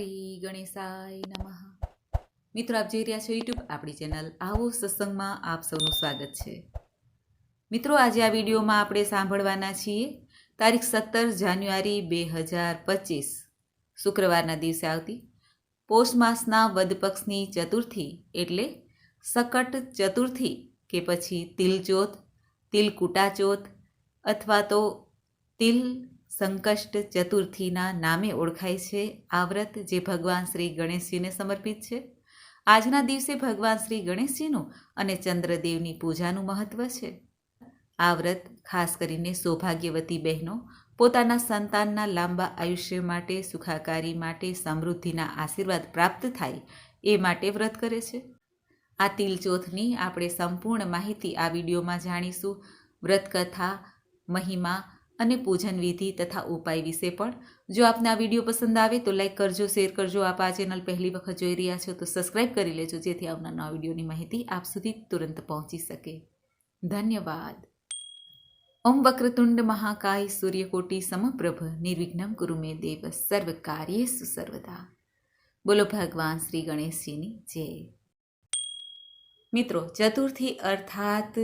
શ્રી ગણેશાય નમઃ. મિત્રો, આપ જોઈ રહ્યા છો યુટ્યુબ આપણી ચેનલ આવો સત્સંગમાં આપ સૌનું સ્વાગત છે. મિત્રો, આજે આ વિડીયોમાં આપણે સાંભળવાના છીએ તારીખ સત્તર જાન્યુઆરી બે હજાર પચીસ, શુક્રવારના દિવસે આવતી પોષ માસના વદ પક્ષની ચતુર્થી એટલે સકટ ચતુર્થી કે પછી તિલચોથ તિલકુટાચોથ અથવા તો તિલ સંકષ્ટ ચતુર્થીના નામે ઓળખાય છે. આ વ્રત જે ભગવાન શ્રી ગણેશજીને સમર્પિત છે. આજના દિવસે ભગવાન શ્રી ગણેશજીનું અને ચંદ્રદેવની પૂજાનું મહત્વ છે. આ વ્રત ખાસ કરીને સૌભાગ્યવતી બહેનો પોતાના સંતાનના લાંબા આયુષ્ય માટે, સુખાકારી માટે, સમૃદ્ધિના આશીર્વાદ પ્રાપ્ત થાય એ માટે વ્રત કરે છે. આ તિલચોથની આપણે સંપૂર્ણ માહિતી આ વિડીયોમાં જાણીશું. વ્રતકથા, મહિમા અને પૂજન વિધિ તથા ઉપાય વિશે પણ. જો આપને આ વીડિયો પસંદ આવે તો લાઈક કરજો, શેર કરજો. આપ આ ચેનલ પહેલી વખત જોઈ રહ્યા છો તો સબસ્ક્રાઈબ કરી લેજો, જેથી આવનાર નવા વિડીયોની માહિતી આપ સુધી તુરંત પહોંચી શકે. ધન્યવાદ. ઓમ વક્રતુંડ મહાકાય સૂર્યકોટી સમપ્રભ નિર્વિઘ્નમ કુરુ મે દેવ સર્વ કાર્યેસુ સર્વદા બોલો ભગવાન શ્રી ગણેશજીની જય. મિત્રો, ચતુર્થી અર્થાત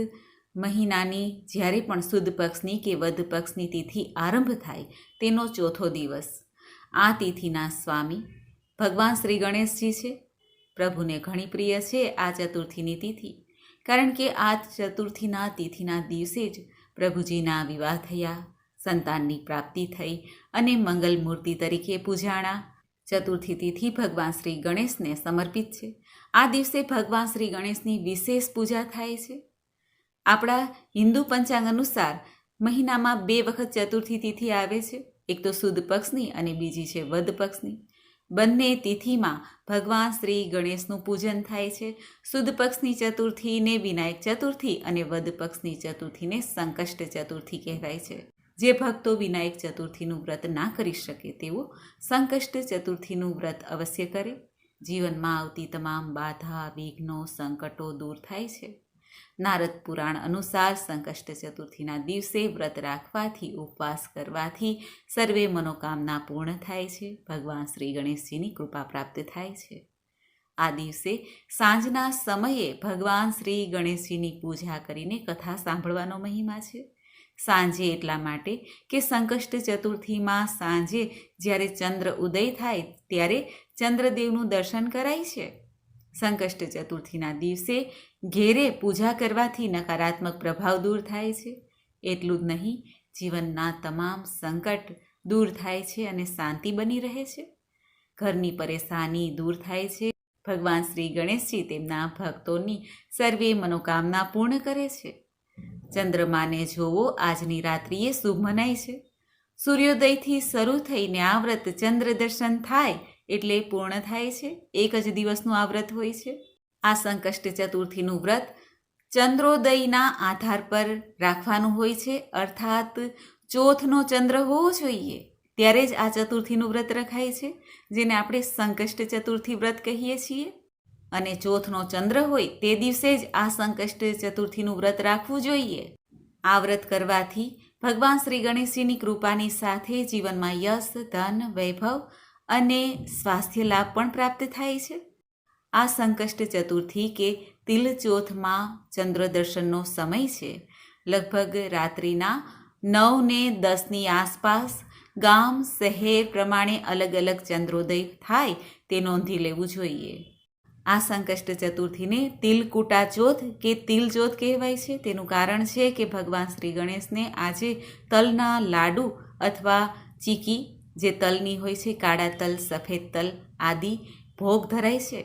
મહિનાની જ્યારે પણ સુદ પક્ષની કે વધ પક્ષની તિથિ આરંભ થાય, તેનો ચોથો દિવસ. આ તિથિના સ્વામી ભગવાન શ્રી ગણેશજી છે. પ્રભુને ઘણી પ્રિય છે આ ચતુર્થીની તિથિ. કારણ કે આ ચતુર્થીના તિથિના દિવસે જ પ્રભુજીના વિવાહ થયા, સંતાનની પ્રાપ્તિ થઈ અને મંગલ મૂર્તિ તરીકે પૂજાણા. ચતુર્થી તિથિ ભગવાન શ્રી ગણેશને સમર્પિત છે. આ દિવસે ભગવાન શ્રી ગણેશની વિશેષ પૂજા થાય છે. આપણા હિન્દુ પંચાંગ અનુસાર મહિનામાં બે વખત ચતુર્થી તિથિ આવે છે. એક તો સુદ પક્ષની અને બીજી છે વદ પક્ષની. બંને તિથિમાં ભગવાન શ્રી ગણેશનું પૂજન થાય છે. સુદ પક્ષની ચતુર્થીને વિનાયક ચતુર્થી અને વદ પક્ષની ચતુર્થીને સંકષ્ટ ચતુર્થી કહેવાય છે. જે ભક્તો વિનાયક ચતુર્થીનું વ્રત ના કરી શકે તેઓ સંકષ્ટ ચતુર્થીનું વ્રત અવશ્ય કરે. જીવનમાં આવતી તમામ બાધા, વિઘ્નો, સંકટો દૂર થાય છે. નારદ પુરાણ અનુસાર સંકષ્ટ ચતુર્થીના દિવસે વ્રત રાખવાથી, ઉપવાસ કરવાથી સર્વે મનોકામના પૂર્ણ થાય છે. ભગવાન શ્રી ગણેશજીની કૃપા પ્રાપ્ત થાય છે. આ દિવસે સાંજના સમયે ભગવાન શ્રી ગણેશજીની પૂજા કરીને કથા સાંભળવાનો મહિમા છે. સાંજે એટલા માટે કે સંકષ્ટ ચતુર્થીમાં સાંજે જ્યારે ચંદ્ર ઉદય થાય ત્યારે ચંદ્રદેવનું દર્શન કરાય છે. સંકષ્ટ ચતુર્થીના દિવસે ઘેરે પૂજા કરવાથી નકારાત્મક પ્રભાવ દૂર થાય છે. એટલું જ નહીં, જીવનના તમામ સંકટ દૂર થાય છે અને શાંતિ બની રહે છે. ઘરની પરેશાની દૂર થાય છે. ભગવાન શ્રી ગણેશજી તેમના ભક્તોની સર્વે મનોકામના પૂર્ણ કરે છે. ચંદ્રમાને જોવો, આજની રાત્રિએ શુભ મનાય છે. સૂર્યોદયથી શરૂ થઈને આ વ્રત ચંદ્ર દર્શન થાય એટલે પૂર્ણ થાય છે. એક જ દિવસનું આ વ્રત હોય છે. આ સંકષ્ટ ચતુર્થીનું વ્રત ચંદ્રોદયના આધાર પર રાખવાનું હોય છે. અર્થાત ચોથનો ચંદ્ર હોવો જોઈએ. ત્યારે જ આ ચતુર્થીનું વ્રત રખાય છે, જેને આપણે સંકષ્ટ ચતુર્થી વ્રત કહીએ છીએ. અને ચોથનો ચંદ્ર હોય તે દિવસે જ આ સંકષ્ટ ચતુર્થીનું વ્રત રાખવું જોઈએ. આ વ્રત કરવાથી ભગવાન શ્રી ગણેશજીની કૃપાની સાથે જીવનમાં યશ, ધન, વૈભવ અને સ્વાસ્થ્ય લાભ પણ પ્રાપ્ત થાય છે. આ સંકષ્ટ ચતુર્થી કે તિલચોથમાં ચંદ્ર દર્શનનો સમય છે. લગભગ રાત્રિના નવ ને દસની આસપાસ ગામ, શહેર પ્રમાણે અલગ અલગ ચંદ્રોદય થાય તે નોંધી લેવું જોઈએ. આ સંકષ્ટ ચતુર્થીને તિલકુટા ચોથ કે તિલચોથ કહેવાય છે. તેનું કારણ છે કે ભગવાન શ્રી ગણેશને આજે તલના લાડુ અથવા ચીકી જે તલની હોય છે, કાળા તલ, સફેદ તલ આદિ ભોગ ધરાય છે.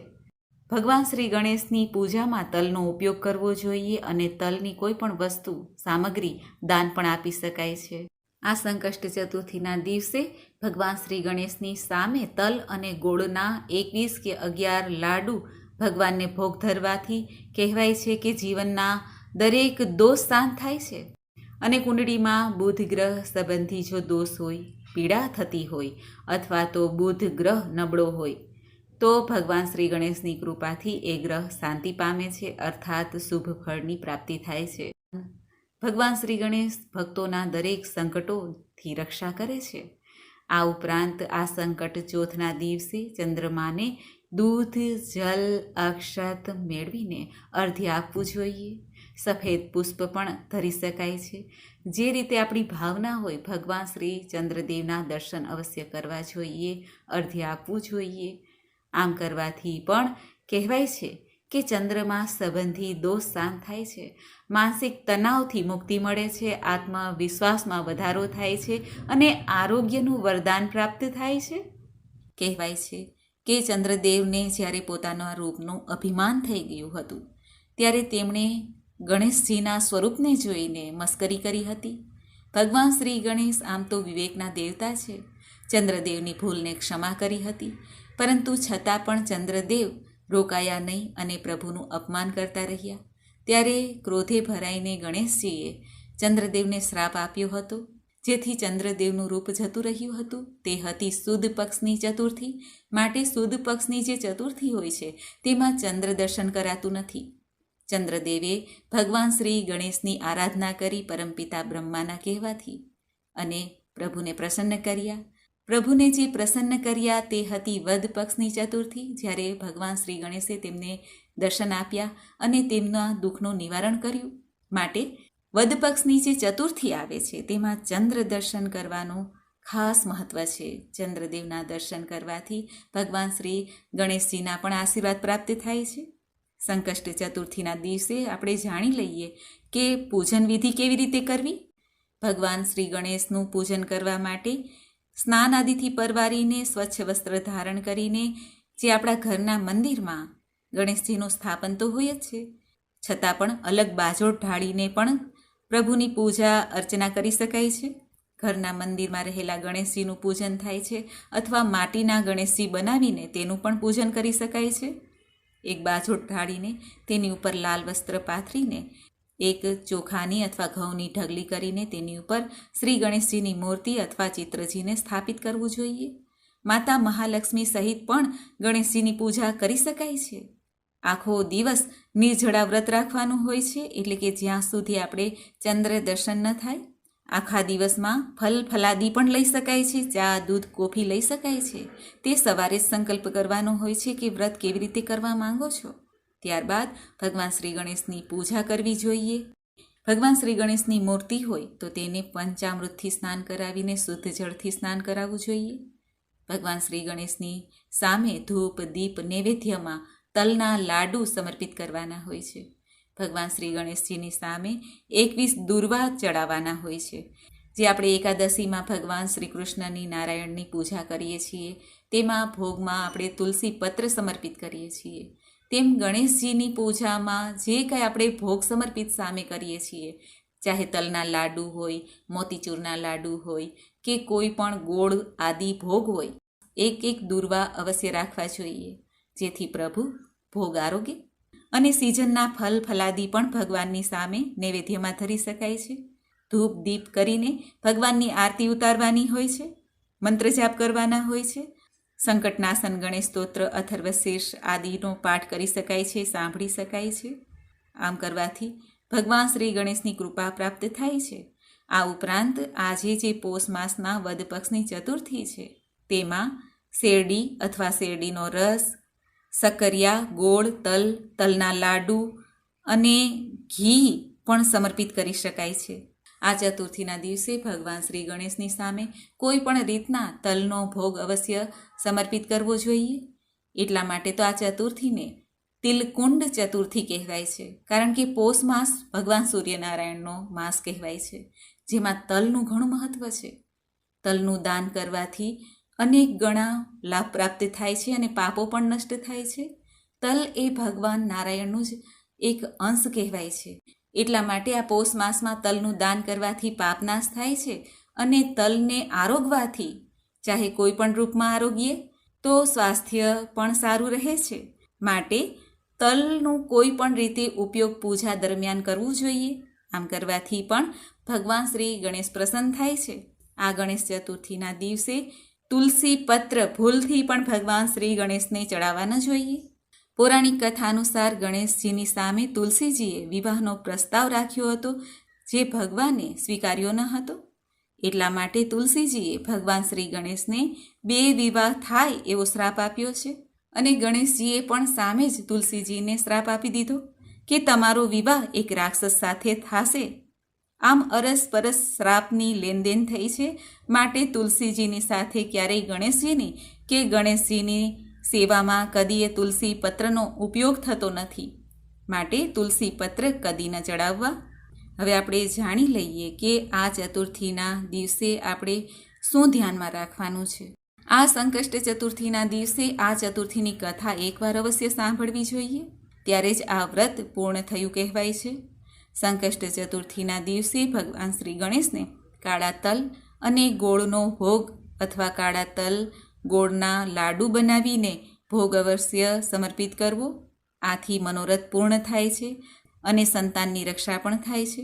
ભગવાન શ્રી ગણેશની પૂજામાં તલનો ઉપયોગ કરવો જોઈએ અને તલની કોઈ પણ વસ્તુ, સામગ્રી, દાન પણ આપી શકાય છે. આ સંકષ્ટ ચતુર્થીના દિવસે ભગવાન શ્રી ગણેશની સામે તલ અને ગોળના એકવીસ કે અગિયાર લાડુ ભગવાનને ભોગ ધરવાથી કહેવાય છે કે જીવનના દરેક દોષ શાંત થાય છે. અને કુંડળીમાં બુધ ગ્રહ સંબંધી જો દોષ હોય પીડા થતી હોય અથવા તો બુધ ગ્રહ નબળો હોય, તો ભગવાન શ્રી ગણેશની કૃપાથી એ ગ્રહ શાંતિ પામે છે, અર્થાત શુભ ફળની પ્રાપ્તિ થાય છે. ભગવાન શ્રી ગણેશ ભક્તોના દરેક સંકટોથી રક્ષા કરે છે. આ ઉપરાંત આ સંકટ ચોથના દિવસે ચંદ્રમાને દૂધ, જલ, અક્ષત મેળવીને અર્ધ્ય આપવું જોઈએ. સફેદ પુષ્પ પણ ધરી શકાય છે. જે રીતે આપણી ભાવના હોય, ભગવાન શ્રી ચંદ્રદેવના દર્શન અવશ્ય કરવા જોઈએ, અર્ધ્ય આપવું જોઈએ. આમ કરવાથી પણ કહેવાય છે કે ચંદ્રમાં સંબંધી દોષ શાંત થાય છે. માનસિક તણાવથી મુક્તિ મળે છે, આત્મવિશ્વાસમાં વધારો થાય છે અને આરોગ્યનું વરદાન પ્રાપ્ત થાય છે. કહેવાય છે કે ચંદ્રદેવને જ્યારે પોતાના રૂપનું અભિમાન થઈ ગયું હતું, ત્યારે તેમણે ગણેશજીના સ્વરૂપને જોઈને મસ્કરી કરી હતી. ભગવાન શ્રી ગણેશ આમ તો વિવેકના દેવતા છે. ચંદ્રદેવની ભૂલને ક્ષમા કરી હતી. પરંતુ છતાં પણ ચંદ્રદેવ રોકાયા નહીં અને પ્રભુનું અપમાન કરતા રહ્યા. ત્યારે ક્રોધે ભરાઈને ગણેશજીએ ચંદ્રદેવને શ્રાપ આપ્યો હતો. જેથી ચંદ્રદેવનું રૂપ જતું રહ્યું હતું. તે હતી સુદ પક્ષની ચતુર્થી. માટે સુદ પક્ષની જે ચતુર્થી હોય છે, તેમાં ચંદ્ર દર્શન કરાતું નથી. ચંદ્રદેવે ભગવાન શ્રી ગણેશની આરાધના કરી પરમપિતા બ્રહ્માના કહેવાથી અને પ્રભુને પ્રસન્ન કર્યા. પ્રભુને જે પ્રસન્ન કર્યા તે હતી વધ પક્ષની ચતુર્થી, જ્યારે ભગવાન શ્રી ગણેશે તેમને દર્શન આપ્યા અને તેમના દુઃખનું નિવારણ કર્યું. માટે વધ પક્ષની જે ચતુર્થી આવે છે, તેમાં ચંદ્ર દર્શન કરવાનું ખાસ મહત્વ છે. ચંદ્રદેવના દર્શન કરવાથી ભગવાન શ્રી ગણેશજીના પણ આશીર્વાદ પ્રાપ્ત થાય છે. સંકષ્ટ ચતુર્થીના દિવસે આપણે જાણી લઈએ કે પૂજન વિધિ કેવી રીતે કરવી? ભગવાન શ્રી ગણેશનું પૂજન કરવા માટે સ્નાન આદિથી પરવારીને સ્વચ્છ વસ્ત્ર ધારણ કરીને જે આપણા ઘરના મંદિરમાં ગણેશજીનું સ્થાપન તો હોય જ છે. છતાં પણ અલગ બાજોટ ઢાળીને પણ પ્રભુની પૂજા અર્ચના કરી શકાય છે. ઘરના મંદિરમાં રહેલા ગણેશજીનું પૂજન થાય છે અથવા માટીના ગણેશજી બનાવીને તેનું પણ પૂજન કરી શકાય છે. એક બાજોટ ઢાળીને તેની ઉપર લાલ વસ્ત્ર પાથરીને, એક ચોખાની અથવા ઘઉંની ઢગલી કરીને તેની ઉપર શ્રી ગણેશજીની મૂર્તિ અથવા ચિત્રજીને સ્થાપિત કરવું જોઈએ. માતા મહાલક્ષ્મી સહિત પણ ગણેશજીની પૂજા કરી શકાય છે. આખો દિવસ નિર્જળા વ્રત રાખવાનું હોય છે, એટલે કે જ્યાં સુધી આપણે ચંદ્ર દર્શન ન થાય આખા દિવસમાં ફલ ફલાદી પણ લઈ શકાય છે, ચા, દૂધ, કોફી લઈ શકાય છે. તે સવારે જ સંકલ્પ કરવાનો હોય છે કે વ્રત કેવી રીતે કરવા માંગો છો? ત્યારબાદ ભગવાન શ્રી ગણેશની પૂજા કરવી જોઈએ. ભગવાન શ્રી ગણેશની મૂર્તિ હોય તો તેને પંચામૃતથી સ્નાન કરાવીને શુદ્ધ જળથી સ્નાન કરાવવું જોઈએ. ભગવાન શ્રી ગણેશની સામે ધૂપ, દીપ, નૈવેદ્યમાં તલના લાડુ સમર્પિત કરવાના હોય છે. ભગવાન શ્રી ગણેશજીની સામે એકવીસ દુર્વા ચડાવવાના હોય છે. જે આપણે એકાદશીમાં ભગવાન શ્રી કૃષ્ણની નારાયણની પૂજા કરીએ છીએ, તેમાં ભોગમાં આપણે તુલસી પત્ર સમર્પિત કરીએ છીએ. તેમ ગણેશજીની પૂજામાં જે કંઈ આપણે ભોગ સમર્પિત સામે કરીએ છીએ, ચાહે તલના લાડુ હોય, મોતીચૂરના લાડુ હોય, કે કોઈ પણ ગોળ આદિ ભોગ હોય, એક એક દુર્વા અવશ્ય રાખવા જોઈએ. જેથી પ્રભુ ભોગ આરોગ્ય અને સિઝનના ફલ ફલાદી પણ ભગવાનની સામે નૈવેદ્યમાં ધરી શકાય છે. ધૂપ, દીપ કરીને ભગવાનની આરતી ઉતારવાની હોય છે મંત્ર જાપ કરવાના હોય છે, સંકટનાશન, ગણેશ સ્તોત્ર અથર્વશીર્ષ આદિનો પાઠ કરી શકાય છે, સાંભળી શકાય છે. આમ કરવાથી ભગવાન શ્રી ગણેશની કૃપા પ્રાપ્ત થાય છે. આ ઉપરાંત આજે જે પોષ માસના વદ પક્ષની ચતુર્થી છે, તેમાં શેરડી અથવા શેરડીનો રસ સકરિયા ગોળ, તલ, તલના લાડુ અને ઘી પણ સમર્પિત કરી શકાય છે. આ ચતુર્થીના દિવસે ભગવાન શ્રી ગણેશની સામે કોઈ પણ રીતના તલનો ભોગ અવશ્ય સમર્પિત કરવો જોઈએ. એટલા માટે તો આ ચતુર્થીને તિલકુંડ ચતુર્થી કહેવાય છે, કારણ કે પોષ માસ ભગવાન સૂર્યનારાયણનો માસ કહેવાય છે, જેમાં તલનું ઘણું મહત્ત્વ છે. તલનું દાન કરવાથી અનેક ગણા લાભ પ્રાપ્ત થાય છે અને પાપો પણ નષ્ટ થાય છે. તલ એ ભગવાન નારાયણનું જ એક અંશ કહેવાય છે. એટલા માટે આ પોષ માસમાં તલનું દાન કરવાથી પાપનાશ થાય છે અને તલને આરોગવાથી, ચાહે કોઈ પણ રૂપમાં આરોગીએ, તો સ્વાસ્થ્ય પણ સારું રહે છે. માટે તલનું કોઈ પણ રીતે ઉપયોગ પૂજા દરમિયાન કરવું જોઈએ. આમ કરવાથી પણ ભગવાન શ્રી ગણેશ પ્રસન્ન થાય છે. આ ગણેશ ચતુર્થીના દિવસે તુલસી પત્ર ભૂલથી પણ ભગવાન શ્રી ગણેશને ચડાવવા ન જોઈએ. પૌરાણિક કથા અનુસાર ગણેશજીની સામે તુલસીજીએ વિવાહનો પ્રસ્તાવ રાખ્યો હતો, જે ભગવાને સ્વીકાર્યો ન હતો. એટલા માટે તુલસીજીએ ભગવાન શ્રી ગણેશને બે વિવાહ થાય એવો શ્રાપ આપ્યો છે અને ગણેશજીએ પણ સામે જ તુલસીજીને શ્રાપ આપી દીધો કે તમારો વિવાહ એક રાક્ષસ સાથે થશે આમ અરસ પરસ શ્રાપની લેનદેન થઈ છે. માટે તુલસીજીની સાથે ક્યારેય ગણેશજીની કે ગણેશજીની સેવામાં કદીએ તુલસી પત્રનો ઉપયોગ થતો નથી. માટે તુલસી પત્ર કદી ન ચડાવવા. હવે આપણે જાણી લઈએ કે આ ચતુર્થીના દિવસે આપણે શું ધ્યાનમાં રાખવાનું છે. આ સંકષ્ટ ચતુર્થીના દિવસે આ ચતુર્થીની કથા એકવાર અવશ્ય સાંભળવી જોઈએ. ત્યારે જ આ વ્રત પૂર્ણ થયું કહેવાય છે. સંકષ્ટ ચતુર્થીના દિવસે ભગવાન શ્રી ગણેશને કાળા તલ અને ગોળનો ભોગ અથવા કાળા તલ, ગોળના લાડુ બનાવીને ભોગ અવશ્ય સમર્પિત કરવો. આથી મનોરથ પૂર્ણ થાય છે અને સંતાનની રક્ષા પણ થાય છે.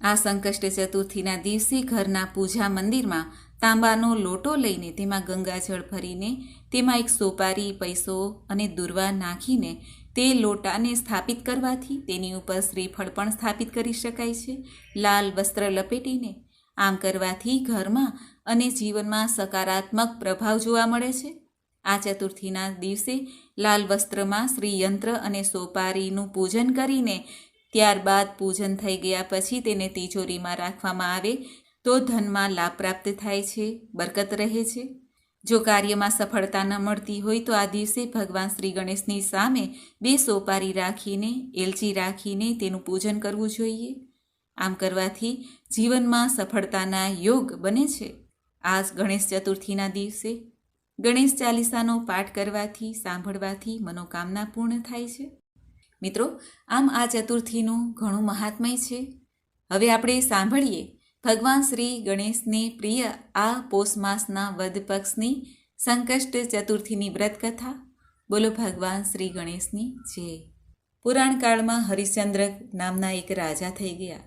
આ સંકષ્ટ ચતુર્થીના દિવસે ઘરના પૂજા મંદિરમાં તાંબાનો લોટો લઈને તેમાં ગંગાજળ ભરીને તેમાં એક સોપારી, પૈસો અને દુર્વા નાખીને તે લોટાને સ્થાપિત કરવાથી તેની ઉપર શ્રીફળ પણ સ્થાપિત કરી શકાય છે. લાલ વસ્ત્ર લપેટીને આમ કરવાથી ઘરમાં અને જીવનમાં સકારાત્મક પ્રભાવ જોવા મળે છે. આ ચતુર્થીના દિવસે લાલ વસ્ત્રમાં શ્રીયંત્ર અને સોપારીનું પૂજન કરીને ત્યારબાદ પૂજન થઈ ગયા પછી તેને તિજોરીમાં રાખવામાં આવે તો ધનમાં લાભ પ્રાપ્ત થાય છે, બરકત રહે છે. જો કાર્યમાં સફળતા ન મળતી હોય તો આ દિવસે ભગવાન શ્રી ગણેશની સામે બે સોપારી રાખીને, એલચી રાખીને તેનું પૂજન કરવું જોઈએ. આમ કરવાથી જીવનમાં સફળતાના યોગ બને છે. આ ગણેશ ચતુર્થીના દિવસે ગણેશ ચાલીસાનો પાઠ કરવાથી, સાંભળવાથી મનોકામના પૂર્ણ થાય છે. મિત્રો, આમ આ ચતુર્થીનું ઘણું મહાત્મય છે. હવે આપણે સાંભળીએ ભગવાન શ્રી ગણેશને પ્રિય આ પોષ માસના પક્ષની સંકષ્ટ ચતુર્થીની વ્રત કથા બોલો ભગવાન શ્રી ગણેશની જય. પુરાણકાળમાં હરિશ્ચંદ્ર નામના એક રાજા થઈ ગયા.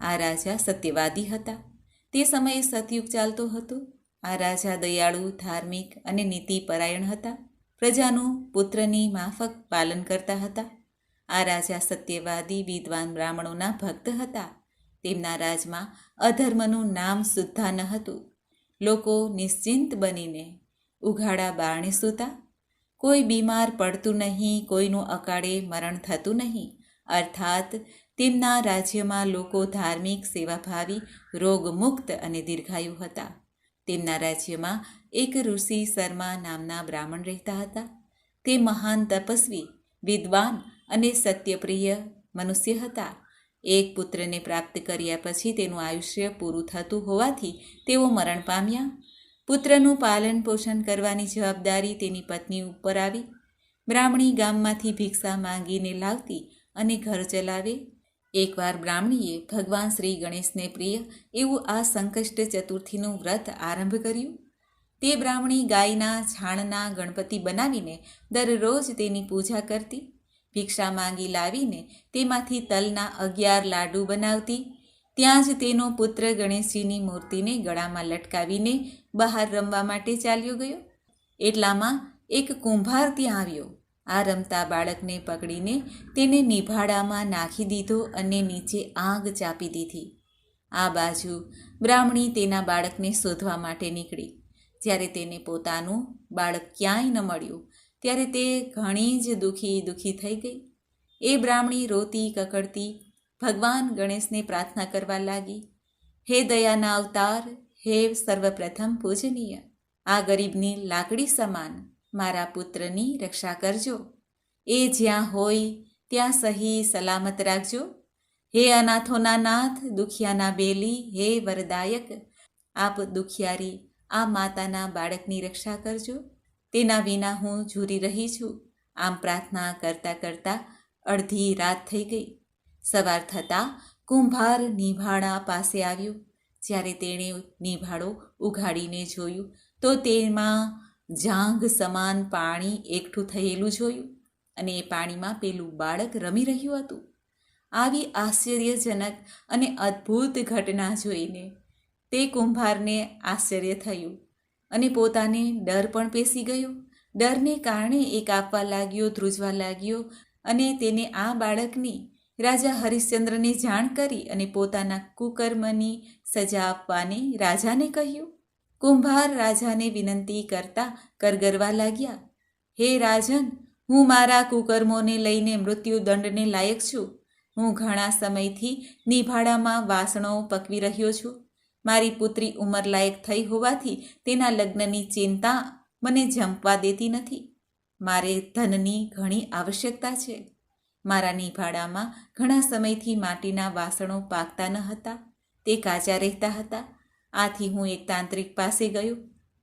આ રાજા સત્યવાદી હતા. તે સમયે સતયુગ ચાલતો હતો. આ રાજા દયાળુ, ધાર્મિક અને નીતિપરાયણ હતા. પ્રજાનું પુત્રની માફક પાલન કરતા હતા. આ રાજા સત્યવાદી, વિદ્વાન બ્રાહ્મણોના ભક્ત હતા. તેમના રાજમાં અધર્મનું નામ સુદ્ધા ન હતું. લોકો નિશ્ચિંત બનીને ઉઘાડા બારણે સૂતા, કોઈ બીમાર પડતું નહીં, કોઈનું અકાળે મરણ થતું નહીં. અર્થાત, તેમના રાજ્યમાં લોકો ધાર્મિક સેવાભાવી રોગમુક્ત અને દીર્ઘાયુ હતા. તેમના રાજ્યમાં એક ઋષિ શર્મા નામના બ્રાહ્મણ રહેતા હતા. તે મહાન તપસ્વી, વિદ્વાન અને સત્યપ્રિય મનુષ્ય હતા. એક પુત્રને પ્રાપ્ત કર્યા પછી તેનું આયુષ્ય પૂરું થતું હોવાથી તેઓ મરણ પામ્યા. પુત્રનું પાલન પોષણ કરવાની જવાબદારી તેની પત્ની ઉપર આવી. બ્રાહ્મણી ગામમાંથી ભિક્ષા માંગીને લાવતી અને ઘર ચલાવે. એકવાર બ્રાહ્મણીએ ભગવાન શ્રી ગણેશને પ્રિય એવું આ સંકષ્ટ ચતુર્થીનું વ્રત આરંભ કર્યું. તે બ્રાહ્મણી ગાયના, છાણના ગણપતિ બનાવીને દરરોજ તેની પૂજા કરતી. ભિક્ષા માંગી લાવીને તેમાંથી તલના અગિયાર લાડુ બનાવતી. ત્યાં જ તેનો પુત્ર ગણેશજીની મૂર્તિને ગળામાં લટકાવીને બહાર રમવા માટે ચાલ્યો ગયો. એટલામાં એક કુંભાર ત્યાં આવ્યો. આ રમતા બાળકને પકડીને તેને નિભાડામાં નાખી દીધો અને નીચે આગ ચાપી દીધી. આ બાજુ બ્રાહ્મણી તેના બાળકને શોધવા માટે નીકળી. જ્યારે તેને પોતાનું બાળક ક્યાંય ન મળ્યું ત્યારે તે ઘણી જ દુઃખી દુઃખી થઈ ગઈ. એ બ્રાહ્મણી રોતી કકડતી ભગવાન ગણેશને પ્રાર્થના કરવા લાગી. હે દયાના અવતાર, હે સર્વપ્રથમ પૂજનીય, આ ગરીબની લાકડી સમાન મારા પુત્રની રક્ષા કરજો. એ જ્યાં હોય ત્યાં સહી સલામત રાખજો. હે અનાથોના નાથ, દુખિયાના બેલી, હે વરદાયક, આપ દુખિયારી આ માતાના બાળકની રક્ષા કરજો. તેના વિના હું ઝૂરી રહી છું. આમ પ્રાર્થના કરતાં કરતાં અડધી રાત થઈ ગઈ. સવાર થતાં કુંભાર નિભાડા પાસે આવ્યો. જ્યારે તેણે નિભાડો ઉઘાડીને જોયું, તો તેમાં જાંઘ સમાન પાણી એકઠું થયેલું જોયું અને એ પાણીમાં પેલું બાળક રમી રહ્યું હતું. આવી આશ્ચર્યજનક અને અદ્ભુત ઘટના જોઈને તે કુંભારને આશ્ચર્ય થયું. અને પોતાને ડર પણ પેસી ગયો. ડરને કારણે એ કાપવા લાગ્યો, ધ્રુજવા લાગ્યો અને તેને આ બાળકની રાજા હરિશ્ચંદ્રને જાણ કરી અને પોતાના કુકર્મની સજા આપવાને રાજાને કહ્યું. કુંભાર રાજાને વિનંતી કરતા કરગરવા લાગ્યા. હે રાજન, હું મારા કુકર્મોને લઈને મૃત્યુદંડને લાયક છું. હું ઘણા સમયથી નિભાડામાં વાસણો પકવી રહ્યો છું. મારી પુત્રી ઉંમરલાયક થઈ હોવાથી તેના લગ્નની ચિંતા મને જંપવા દેતી નથી. મારે ધનની ઘણી આવશ્યકતા છે. મારા નિભાડામાં ઘણા સમયથી માટીના વાસણો પાકતા ન હતા. તે કાચા રહેતા હતા. આથી હું એક તાંત્રિક પાસે ગયો.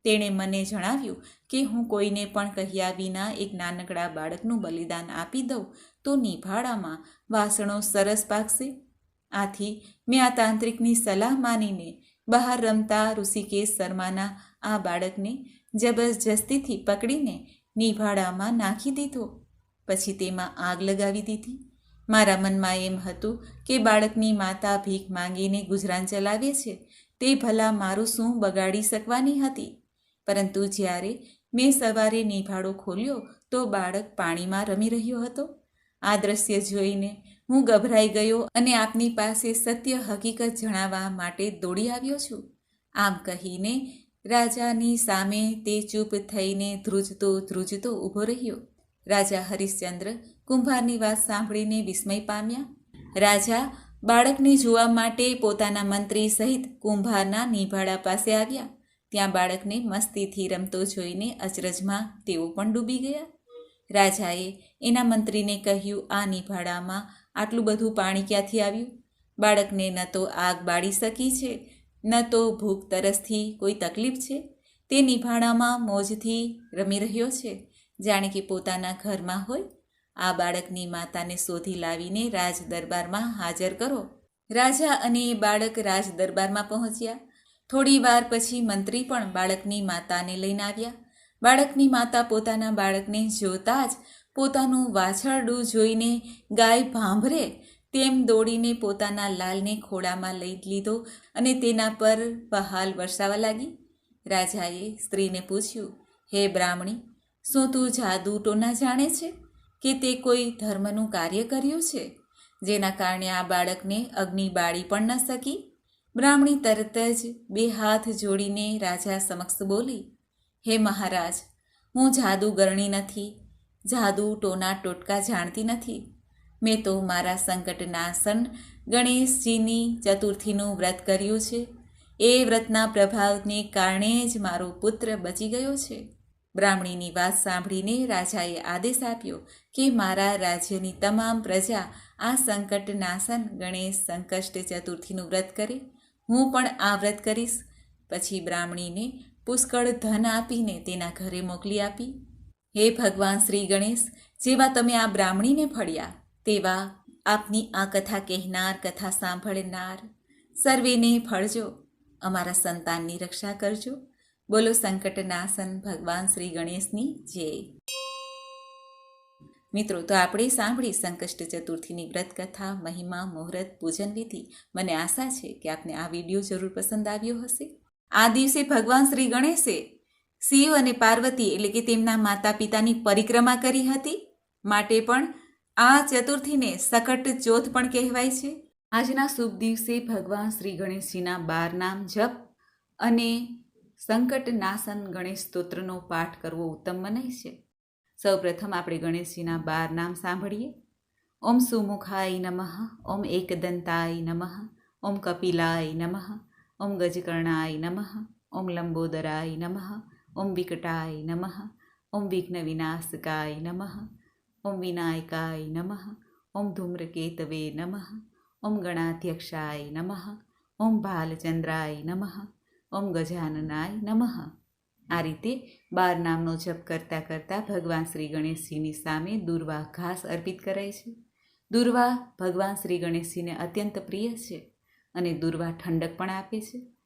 તેણે મને જણાવ્યું કે હું કોઈને પણ કહ્યા વિના એક નાનકડા બાળકનું બલિદાન આપી દઉં તો નિભાડામાં વાસણો સરસ પાકશે. આથી મેં આ તાંત્રિકની સલાહ માનીને બહાર રમતા ઋષિકેશ, શર્માના આ બાળકને જબરજસ્તીથી પકડીને નિભાડામાં નાખી દીધો. પછી તેમાં આગ લગાવી દીધી. મારા મનમાં એમ હતું કે બાળકની માતા ભીખ માંગીને ગુજરાન ચલાવે છે. તે ભલા મારું શું બગાડી શકવાની હતી? પરંતુ જ્યારે મેં સવારે નિભાડો ખોલ્યો તો બાળક પાણીમાં રમી રહ્યો હતો. આ દ્રશ્ય જોઈને હું ગભરાઈ ગયો અને આપની પાસે સત્ય હકીકત જણાવવા માટે દોડી આવ્યો છું. આમ કહીને રાજાની સામે તે ચૂપ થઈને ધ્રુજતો ધ્રુજતો ઊભો રહ્યો. રાજા હરિશ્ચંદ્ર કુંભારની વાત સાંભળીને વિસ્મય પામ્યા. રાજા બાળકને જોવા માટે પોતાના મંત્રી સહિત કુંભારના નિભાડા પાસે આવ્યા. ત્યાં બાળકને મસ્તીથી રમતો જોઈને અચરજમાં તેઓ પણ ડૂબી ગયા. રાજાએ એના મંત્રીને કહ્યું, આ નિભાડામાં આટલું બધું પાણી ક્યાંથી આવ્યું? બાળકને ન તો આગ બાળી શકી છે, ન તો ભૂખ તરસથી કોઈ તકલીફ છે? તે નિભાણામાં મોજથી રમી રહ્યો છે, જાણે કે પોતાના ઘરમાં હોય. આ બાળકની માતાને શોધી લાવીને રાજ દરબારમાં હાજર કરો. રાજા અને એ બાળક રાજ દરબારમાં પહોંચ્યા. થોડી વાર પછી મંત્રી પણ બાળકની માતાને લઈને આવ્યા. બાળકની માતા પોતાના બાળકને જોતા જ પોતાનું વાછરડું જોઈને ગાય ભાંભરે તેમ દોડીને પોતાના લાલને ખોળામાં લઈ લીધો અને તેના પર બહાલ વરસાવા લાગી. રાજાએ સ્ત્રીને પૂછ્યું, હે બ્રાહ્મણી, શું તું જાદુ ટોના જાણે છે કે તે કોઈ ધર્મનું કાર્ય કર્યું છે જેના કારણે આ બાળકને અગ્નિ બાળી પણ ન શકી? બ્રાહ્મણી તરત જ બે હાથ જોડીને રાજા સમક્ષ બોલી, હે મહારાજ, હું જાદુગરણી નથી જાદુ ટોના ટોટકા જાણતી નથી. મેં તો મારા સંકટનાસન ગણેશજીની ચતુર્થીનું વ્રત કર્યું છે. એ વ્રતના પ્રભાવને કારણે જ મારો પુત્ર બચી ગયો છે. બ્રાહ્મણીની વાત સાંભળીને રાજાએ આદેશ આપ્યો કે મારા રાજ્યની તમામ પ્રજા આ સંકટનાસન ગણેશ સંકષ્ટ ચતુર્થીનું વ્રત કરે. હું પણ આ વ્રત કરીશ. પછી બ્રાહ્મણીને પુષ્કળ ધન આપીને તેના ઘરે મોકલી આપી. હે ભગવાન શ્રી ગણેશ, જેવા તમે આ બ્રાહ્મણીને ફળ્યા તેવા આપની આ કથા કહેનાર, કથા સાંભળનાર સર્વેને ફળજો અમારા સંતાનની રક્ષા કરજો. બોલો સંકટનાશન ભગવાન શ્રી ગણેશની જય. મિત્રો, તો આપણે સાંભળી સંકષ્ટ ચતુર્થીની વ્રત કથા, મહિમા, મુહૂર્ત, પૂજન વિધિ. મને આશા છે કે આપને આ વીડિયો જરૂર પસંદ આવ્યો હશે. આ દિવસે ભગવાન શ્રી ગણેશે શિવ અને પાર્વતી એટલે કે તેમના માતા પિતાની પરિક્રમા કરી હતી. માટે પણ આ ચતુર્થીને સકટ ચોથ પણ કહેવાય છે. આજના શુભ દિવસે ભગવાન શ્રી ગણેશજીના બાર નામ જપ અને સંકટ નાશન ગણેશ સ્તોત્રનો પાઠ કરવો ઉત્તમ મનાય છે. સૌપ્રથમ આપણે ગણેશજીના બાર નામ સાંભળીએ. ઓમ સુમુખાય નમઃ, ઓમ એકદંતાય નમઃ, ઓમ કપિલાય નમઃ, ઓમ ગજકર્ણાય નમઃ, ઓમ લંબોદરાય નમઃ ઓમ વિકટાય નમઃ ઓમ વિઘ્ન વિનાશકાય નમઃ ઓમ વિનાયકાય નમઃ ઓમ ધૂમ્રકેતવે નમઃ ઓમ ગણાધ્યક્ષાય નમઃ ઓમ ભાલચંદ્રાય નમઃ ઓમ ગજાનનાય નમઃ આ રીતે બાર નામનો જપ કરતાં કરતાં ભગવાન શ્રી ગણેશજીની સામે દુર્વા ઘાસ અર્પિત કરાય છે. દુર્વા ભગવાન શ્રી ગણેશજીને અત્યંત પ્રિય છે અને દુર્વા ઠંડક પણ આપે છે.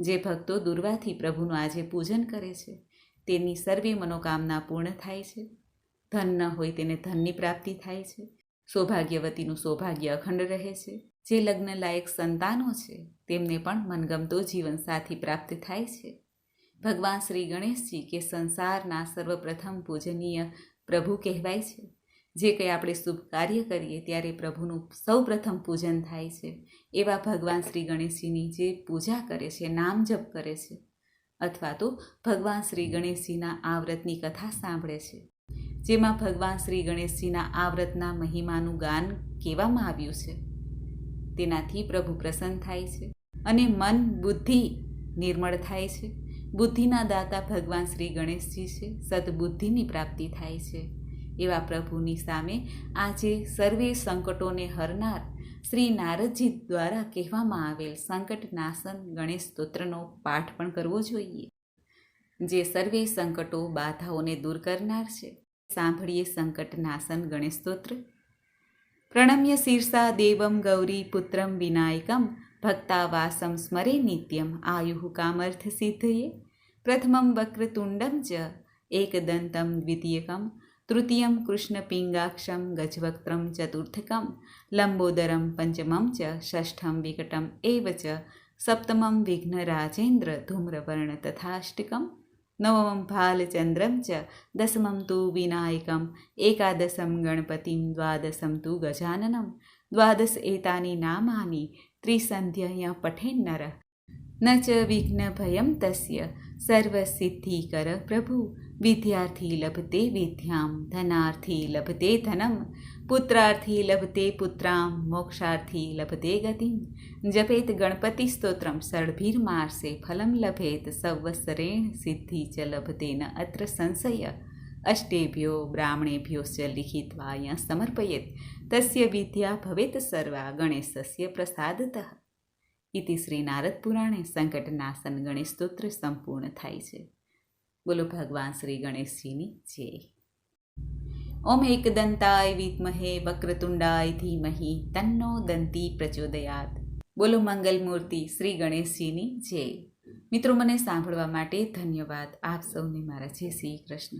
જે ભક્તો દુર્વાથી પ્રભુનું આજે પૂજન કરે છે, તેની સર્વે મનોકામના પૂર્ણ થાય છે. ધન ન હોય તેને ધનની પ્રાપ્તિ થાય છે. સૌભાગ્યવતીનું સૌભાગ્ય અખંડ રહે છે. જે લગ્ન લાયક સંતાનો છે, તેમને પણ મનગમતો જીવનસાથી પ્રાપ્ત થાય છે. ભગવાન શ્રી ગણેશજી કે સંસારના સર્વપ્રથમ પૂજનીય પ્રભુ કહેવાય છે. જે કંઈ આપણે શુભ કાર્ય કરીએ ત્યારે પ્રભુનું સૌપ્રથમ પૂજન થાય છે. એવા ભગવાન શ્રી ગણેશજીની જે પૂજા કરે છે, નામ જપ કરે છે, અથવા તો ભગવાન શ્રી ગણેશજીના આ વ્રતની કથા સાંભળે છે. જેમાં ભગવાન શ્રી ગણેશજીના આ વ્રતના મહિમાનું ગાન કહેવામાં આવ્યું છે. તેનાથી પ્રભુ પ્રસન્ન થાય છે અને મન બુદ્ધિ નિર્મળ થાય છે. બુદ્ધિના દાતા ભગવાન શ્રી ગણેશજી છે. સદબુદ્ધિની પ્રાપ્તિ થાય છે. એવા પ્રભુની સામે આજે સર્વે સંકટોને હરનાર શ્રી નારદજી દ્વારા કહેવામાં આવેલ સંકટ નાશન ગણેશ સ્તોત્રનો પાઠ પણ કરવો જોઈએ. જે સર્વે સંકટો બાધાઓને દૂર કરનાર છે. સાંભળીએ સંકટ નાશન ગણેશ સ્તોત્ર. પ્રણમ્ય શીર્ષા દેવમ ગૌરી પુત્રમ વિનાયકમ, ભક્તાવાસમ સ્મરે નિત્યમ, આયુ કામર્થ સિદ્ધયે. પ્રથમમ વક્રતુંડમ ચ, એકદંતમ દ્વિતીયકમ તૃતીયમ કૃષ્ણપિંગાક્ષમ ગજવક્ત્રમ ચતુર્થકમ લંબોદરમ પંચમમ ચ ષષ્ઠમ વિકટમ એવ ચ સપ્તમમ વિઘ્નરાજેન્દ્ર ધૂમ્રવર્ણ તથાષ્ટકમ નવમં ભાલચંદ્રમ ચ દસમમ તુ વિનાયકમ એકાદશમ ગણપતિમ દ્વાદશમ તુ ગજાનનમ દ્વાદશ એતાની નામાની ત્રિસંધ્યય પઠેન્નર ન ચ વિઘ્નભયમ તસ્ય સર્વસિદ્ધિકર પ્રભુ વિદ્યાર્થી લભતે વિદ્યામ ધનાર્થી લભતે ધનમ પુત્રાર્થી લભતે પુત્રામ મોક્ષાર્થી લભતે ગતિમ જપેત ગણપતિ સ્તોત્રમ ષડભીર્માર્ષે ફલમ લભેત સવસરેણ સિદ્ધિ ચ લભતે ન અત્ર સંશય અષ્ટેભ્યો બ્રાહ્મણેભ્યો ચ લિખિત્વા સમર્પયેત તસ્ય વિદ્યા ભવેત સર્વા ગણેશસ્ય પ્રસાદત ઇતિ શ્રી નારદ પુરાણે સંકટનાશન ગણેશ સ્તોત્ર સંપૂર્ણ થાય છે બોલો ભગવાન શ્રી ગણેશજીની, જય. ઓમ એકદંતાય વિદ્મહે વક્રતુંડાય ધીમહિ તન્નો દંતી પ્રચોદયાત. બોલો મંગલમૂર્તિ શ્રી ગણેશજીની, જય. મિત્રો, મને સાંભળવા માટે ધન્યવાદ. આપ સૌને મારા જય શ્રી કૃષ્ણ.